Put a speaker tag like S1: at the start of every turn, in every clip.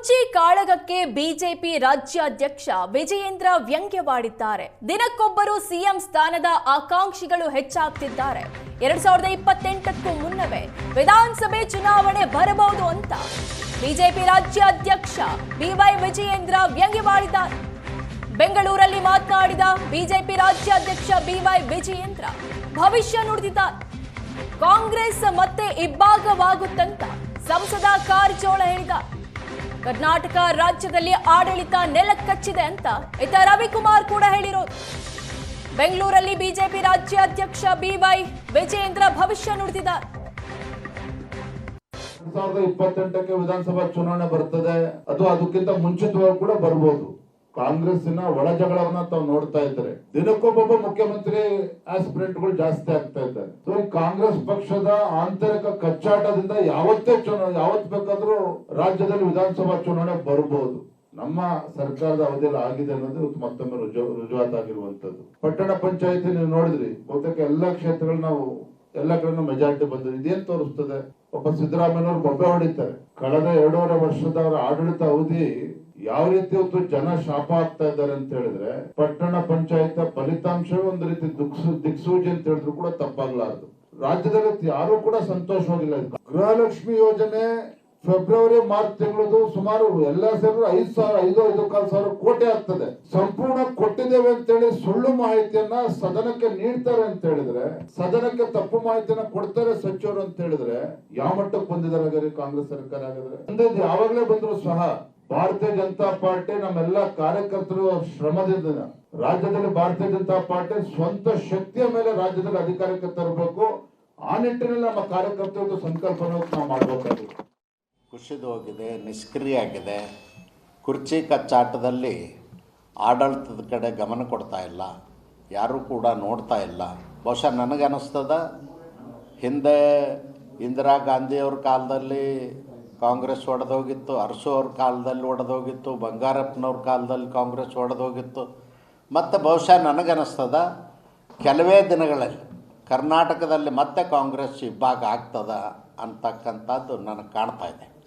S1: ಕುರ್ಚಿ ಕಾಳಗಕ್ಕೆ ಬಿಜೆಪಿ ರಾಜ್ಯಾಧ್ಯಕ್ಷ ವಿಜಯೇಂದ್ರ ವ್ಯಂಗ್ಯವಾಡಿದ್ದಾರೆ. ದಿನಕ್ಕೊಬ್ಬರು ಸಿಎಂ ಸ್ಥಾನದ ಆಕಾಂಕ್ಷಿಗಳು ಹೆಚ್ಚಾಗ್ತಿದ್ದಾರೆ. ಎರಡ್ ಸಾವಿರದ ಇಪ್ಪತ್ತೆಂಟಕ್ಕೂ ಮುನ್ನವೇ ವಿಧಾನಸಭೆ ಚುನಾವಣೆ ಬರಬಹುದು ಅಂತ ಬಿಜೆಪಿ ರಾಜ್ಯಾಧ್ಯಕ್ಷ ಬಿವೈ ವಿಜಯೇಂದ್ರ ವ್ಯಂಗ್ಯವಾಡಿದ್ದಾರೆ. ಬೆಂಗಳೂರಲ್ಲಿ ಮಾತನಾಡಿದ ಬಿಜೆಪಿ ರಾಜ್ಯಾಧ್ಯಕ್ಷ ಬಿವೈ ವಿಜಯೇಂದ್ರ ಭವಿಷ್ಯ ನುಡಿದಿದ್ದಾರೆ. ಕಾಂಗ್ರೆಸ್ ಮತ್ತೆ ಇಬ್ಬಾಗವಾಗುತ್ತಂತ ಸಂಸದ ಕಾರಜೋಳ ಹೇಳಿದ ಕರ್ನಾಟಕ ರಾಜ್ಯದಲ್ಲಿ ಆಡಳಿತ ನೆಲಕ್ಕಚ್ಚಿದೆ ಅಂತ ಇತ ರವಿಕುಮಾರ್ ಕೂಡ ಹೇಳಿರೋದು. ಬೆಂಗಳೂರಲ್ಲಿ ಬಿಜೆಪಿ ರಾಜ್ಯಾಧ್ಯಕ್ಷ ಬಿವೈ ವಿಜಯೇಂದ್ರ ಭವಿಷ್ಯ ನುಡಿದಿದ್ದಾರೆ.
S2: ಎರಡ್ ಸಾವಿರದ ಇಪ್ಪತ್ತೆಂಟಕ್ಕೆ ವಿಧಾನಸಭಾ ಚುನಾವಣೆ ಬರ್ತದೆ. ಅದು ಅದಕ್ಕಿಂತ ಮುಂಚಿತವಾಗಿ ಕೂಡ ಬರ್ಬೋದು. ಕಾಂಗ್ರೆಸ್ಸಿನ ಒಳ ಜಗಳವನ್ನ ತಾವು ನೋಡ್ತಾ ಇದ್ದಾರೆ. ದಿನಕ್ಕೊಬ್ಬೊಬ್ಬ ಮುಖ್ಯಮಂತ್ರಿ ಆಸ್ಪಿರೆಂಟ್ಗಳು ಜಾಸ್ತಿ ಆಗ್ತಾ ಇದ್ದಾರೆ. ಸೊ ಈ ಕಾಂಗ್ರೆಸ್ ಪಕ್ಷದ ಆಂತರಿಕ ಕಚ್ಚಾಟದಿಂದ ಯಾವತ್ತೇ ಚುನಾವಣೆ ಯಾವತ್ ಬೇಕಾದ್ರೂ ರಾಜ್ಯದಲ್ಲಿ ವಿಧಾನಸಭಾ ಚುನಾವಣೆ ಬರಬಹುದು ನಮ್ಮ ಸರ್ಕಾರದ ಅವಧಿಯಲ್ಲಿ ಆಗಿದೆ ಅನ್ನೋದು ಮತ್ತೊಮ್ಮೆ ರುಜು ರುಜುವಾತಾಗಿರುವಂತದ್ದು ಪಟ್ಟಣ ಪಂಚಾಯತಿ ನೀವು ನೋಡಿದ್ರಿ, ಬಹುತೇಕ ಎಲ್ಲಾ ಕ್ಷೇತ್ರಗಳು ನಾವು ಎಲ್ಲ ಕಡೆನೂ ಮೆಜಾರಿಟಿ ಬಂದಿದೆ. ಇದೇನ್ ತೋರಿಸ್ತದೆ? ಒಬ್ಬ ಸಿದ್ದರಾಮಯ್ಯನವರು ಬೊಬ್ಬೆ ಹೊಡಿತಾರೆ. ಕಳೆದ ಎರಡೂವರೆ ವರ್ಷದ ಅವರ ಆಡಳಿತ ಅವಧಿ ಯಾವ ರೀತಿ ಒಂದು ಜನ ಶಾಪ ಆಗ್ತಾ ಇದ್ದಾರೆ ಅಂತ ಹೇಳಿದ್ರೆ, ಪಟ್ಟಣ ಪಂಚಾಯತ್ ಫಲಿತಾಂಶವೇ ಒಂದು ರೀತಿ ದಿಕ್ಸು ದಿಕ್ಸೂಜಿ ಅಂತ ಹೇಳಿದ್ರು ಕೂಡ ತಪ್ಪಾಗ್ಲಾರ್ದು. ರಾಜ್ಯದಲ್ಲಿ ಯಾರು ಕೂಡ ಸಂತೋಷವಾಗಿಲ್ಲ. ಗೃಹಲಕ್ಷ್ಮಿ ಯೋಜನೆ ಫೆಬ್ರವರಿ, ಮಾರ್ಚ್ ತಿಂಗಳದು ಸುಮಾರು ಎಲ್ಲ ಸೇರಿದ್ರೆ ಐದು ಸಾವಿರ, ಐದು ಐದು ಕಾಲು ಸಾವಿರ ಕೋಟಿ ಆಗ್ತದೆ. ಸಂಪೂರ್ಣ ಕೊಟ್ಟಿದ್ದೇವೆ ಅಂತೇಳಿ ಸುಳ್ಳು ಮಾಹಿತಿಯನ್ನ ಸದನಕ್ಕೆ ನೀಡ್ತಾರೆ ಅಂತ ಹೇಳಿದ್ರೆ, ಸದನಕ್ಕೆ ತಪ್ಪು ಮಾಹಿತಿಯನ್ನ ಕೊಡ್ತಾರೆ ಸಚಿವರು ಅಂತ ಹೇಳಿದ್ರೆ, ಯಾವ ಮಟ್ಟಕ್ಕೆ ಬಂದಿದ್ದಾರೆ ಕಾಂಗ್ರೆಸ್ ಸರ್ಕಾರ ಆಗಿದ್ರೆ ಅಂದ್ರೆ ಯಾವಾಗ್ಲೇ ಬಂದ್ರು ಸಹ ಭಾರತೀಯ ಜನತಾ ಪಾರ್ಟಿ ನಮ್ಮೆಲ್ಲ ಕಾರ್ಯಕರ್ತರು ಶ್ರಮದಿಂದ ರಾಜ್ಯದಲ್ಲಿ ಭಾರತೀಯ ಜನತಾ ಪಾರ್ಟಿ ಸ್ವಂತ ಶಕ್ತಿಯ ಮೇಲೆ ರಾಜ್ಯದಲ್ಲಿ ಅಧಿಕಾರಕ್ಕೆ ತರಬೇಕು. ಆ ನಿಟ್ಟಿನಲ್ಲಿ ನಮ್ಮ ಕಾರ್ಯಕರ್ತರದ್ದು ಸಂಕಲ್ಪನ ನಾವು ಮಾಡಬೇಕಾಗಿದೆ.
S3: ಕುಸಿದು ಹೋಗಿದೆ, ನಿಷ್ಕ್ರಿಯ ಆಗಿದೆ. ಕುರ್ಚಿ ಕಚ್ಚಾಟದಲ್ಲಿ ಆಡಳಿತದ ಕಡೆ ಗಮನ ಕೊಡ್ತಾ ಇಲ್ಲ. ಯಾರೂ ಕೂಡ ನೋಡ್ತಾ ಇಲ್ಲ. ಬಹುಶಃ ನನಗನ್ನಿಸ್ತದ ಹಿಂದೆ ಇಂದಿರಾ ಗಾಂಧಿಯವ್ರ ಕಾಲದಲ್ಲಿ ಕಾಂಗ್ರೆಸ್ ಒಡೆದೋಗಿತ್ತು, ಅರಸು ಅವ್ರ ಕಾಲದಲ್ಲಿ ಒಡೆದೋಗಿತ್ತು, ಬಂಗಾರಪ್ಪನವ್ರ ಕಾಲದಲ್ಲಿ ಕಾಂಗ್ರೆಸ್ ಒಡೆದೋಗಿತ್ತು. ಮತ್ತು ಬಹುಶಃ ನನಗನ್ನಿಸ್ತದ, ಕೆಲವೇ ದಿನಗಳಲ್ಲಿ ಕರ್ನಾಟಕದಲ್ಲಿ ಮತ್ತೆ ಕಾಂಗ್ರೆಸ್ ಇಬ್ಬಾಗ ಆಗ್ತದ ಅಂತಕ್ಕಂಥದ್ದು ನನಗೆ ಕಾಣ್ತಾ ಇದೆ.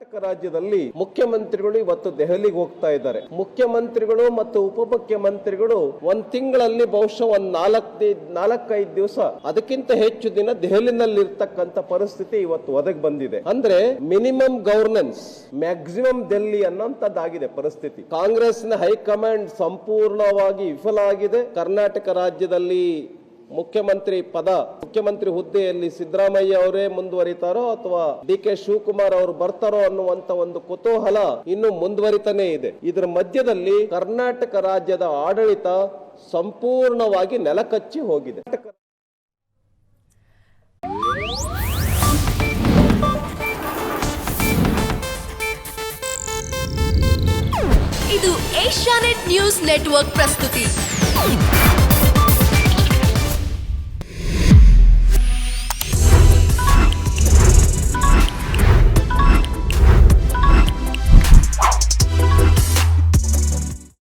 S4: ಕರ್ನಾಟಕ ರಾಜ್ಯದಲ್ಲಿ ಮುಖ್ಯಮಂತ್ರಿಗಳು ಇವತ್ತು ದೆಹಲಿಗೆ ಹೋಗ್ತಾ ಇದ್ದಾರೆ. ಮುಖ್ಯಮಂತ್ರಿಗಳು ಮತ್ತು ಉಪಮುಖ್ಯಮಂತ್ರಿಗಳು ಒಂದ್ ತಿಂಗಳಲ್ಲಿ ಬಹುಶಃ ಒಂದ್ ನಾಲ್ಕು ನಾಲ್ಕೈದು ದಿವಸ ಅದಕ್ಕಿಂತ ಹೆಚ್ಚು ದಿನ ದೆಹಲಿನಲ್ಲಿ ಇರ್ತಕ್ಕಂಥ ಪರಿಸ್ಥಿತಿ ಇವತ್ತು ಒದಗಿ ಬಂದಿದೆ. ಅಂದ್ರೆ ಮಿನಿಮಮ್ ಗವರ್ನೆನ್ಸ್ ಮ್ಯಾಕ್ಸಿಮಮ್ ಡೆಲ್ಲಿ ಅನ್ನೋಂಥದ್ದಾಗಿದೆ ಪರಿಸ್ಥಿತಿ. ಕಾಂಗ್ರೆಸ್ನ ಹೈಕಮಾಂಡ್ ಸಂಪೂರ್ಣವಾಗಿ ವಿಫಲ ಆಗಿದೆ. ಕರ್ನಾಟಕ ರಾಜ್ಯದಲ್ಲಿ ಮುಖ್ಯಮಂತ್ರಿ ಪದ, ಮುಖ್ಯಮಂತ್ರಿ ಹುದ್ದೆಯಲ್ಲಿ ಸಿದ್ದರಾಮಯ್ಯ ಅವರೇ ಮುಂದುವರಿತಾರೋ ಅಥವಾ ಡಿ ಕೆ ಶಿವಕುಮಾರ್ ಅವರು ಬರ್ತಾರೋ ಅನ್ನುವಂತ ಒಂದು ಕುತೂಹಲ ಇನ್ನು ಮುಂದುವರಿತಾನೆ ಇದೆ. ಇದರ ಮಧ್ಯದಲ್ಲಿ ಕರ್ನಾಟಕ ರಾಜ್ಯದ ಆಡಳಿತ ಸಂಪೂರ್ಣವಾಗಿ ನೆಲಕಚ್ಚಿ ಹೋಗಿದೆ.
S5: ಇದು ಏಷ್ಯಾನೆಟ್ ನ್ಯೂಸ್ ನೆಟ್ವರ್ಕ್ ಪ್ರಸ್ತುತಿ.